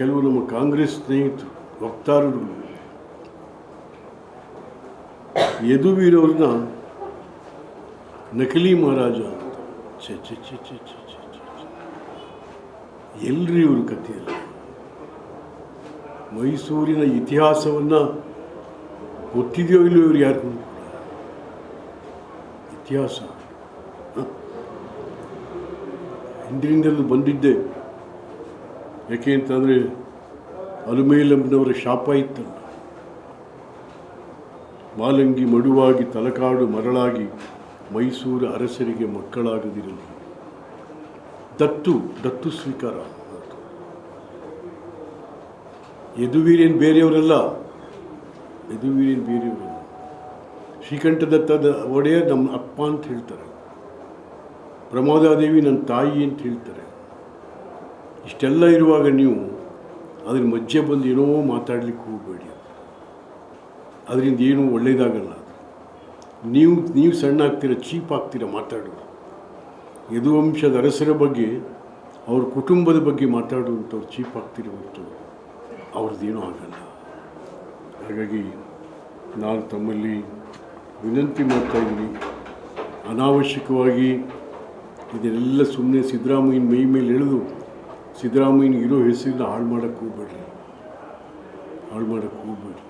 ಕೆಲವು ನಮ್ಮ ಕಾಂಗ್ರೆಸ್ ಸ್ನೇಹಿತರು, ವಕ್ತಾರರು, ಯದುವೀರವ್ರನ್ನ ನಕಲಿ ಮಹಾರಾಜ ಅಂತ. ಚೆ ಚೆ ಚೆ ಚೆ ಚೆ ಇವರು ಕಥೆಯಲ್ಲಿ. ಮೈಸೂರಿನ ಇತಿಹಾಸವನ್ನು ಗೊತ್ತಿದೆಯೋ ಇಲ್ಲೋ ಇವ್ರು ಯಾರು ಇತಿಹಾಸ. ಹಿಂದಿನಿಂದಲೂ ಬಂದಿದ್ದೆ. ಯಾಕೆ ಅಂತಂದರೆ ಅಲುಮೇಲಂನವರ ಶಾಪ ಇತ್ತಲ್ಲ. ಮಾಲಂಗಿ ಮಡುವಾಗಿ ತಲಕಾಡು ಮರಳಾಗಿ ಮೈಸೂರು ಅರಸರಿಗೆ ಮಕ್ಕಳಾಗದಿರಲಿ. ದತ್ತು ದತ್ತು ಸ್ವೀಕಾರ ಯದುವೀರೇನು ಬೇರೆಯವರಲ್ಲ. ಯದುವೀರೇನು ಬೇರೆಯವರಲ್ಲ. ಶ್ರೀಕಂಠದತ್ತದ ಒಡೆಯ ನಮ್ಮ ಅಪ್ಪ ಅಂತ ಹೇಳ್ತಾರೆ. ಪ್ರಮೋದಾದೇವಿ ನನ್ನ ತಾಯಿ ಅಂತ ಹೇಳ್ತಾರೆ. ಇಷ್ಟೆಲ್ಲ ಇರುವಾಗ ನೀವು ಅದ್ರ ಮಧ್ಯೆ ಬಂದು ಏನೋ ಮಾತಾಡಲಿಕ್ಕೆ ಹೋಗಬೇಡಿ. ಅದರಿಂದ ಏನೂ ಒಳ್ಳೆಯದಾಗಲ್ಲ ನೀವು ನೀವು ಸಣ್ಣ ಆಗ್ತೀರ ಚೀಪ್ ಆಗ್ತೀರ ಮಾತಾಡೋದು ಯದುವಂಶದ ಅರಸರ ಬಗ್ಗೆ, ಅವ್ರ ಕುಟುಂಬದ ಬಗ್ಗೆ ಮಾತಾಡುವಂಥವ್ರು ಚೀಪ್ ಆಗ್ತೀರ ಹೊರತು ಅವ್ರದ್ದೇನೂ ಆಗಲ್ಲ. ಹಾಗಾಗಿ ನಾನು ತಮ್ಮಲ್ಲಿ ವಿನಂತಿ ಮಾಡ್ತಾ ಇದ್ದೀನಿ. ಅನಾವಶ್ಯಕವಾಗಿ ಇದೆಲ್ಲ ಸುಮ್ಮನೆ ಸಿದ್ದರಾಮಯ್ಯನ ಮೈ ಮೇಲೆ ಎಳೆದು ಸಿದ್ದರಾಮಯ್ಯನ ಇರೋ ಹೆಸರನ್ನ ಹಾಳು ಮಾಡೋಕ್ಕೆ ಹೋಗ್ಬೇಡ್ರಿ. ಹಾಳು ಮಾಡೋಕ್ಕೆ ಹೋಗ್ಬೇಡಿ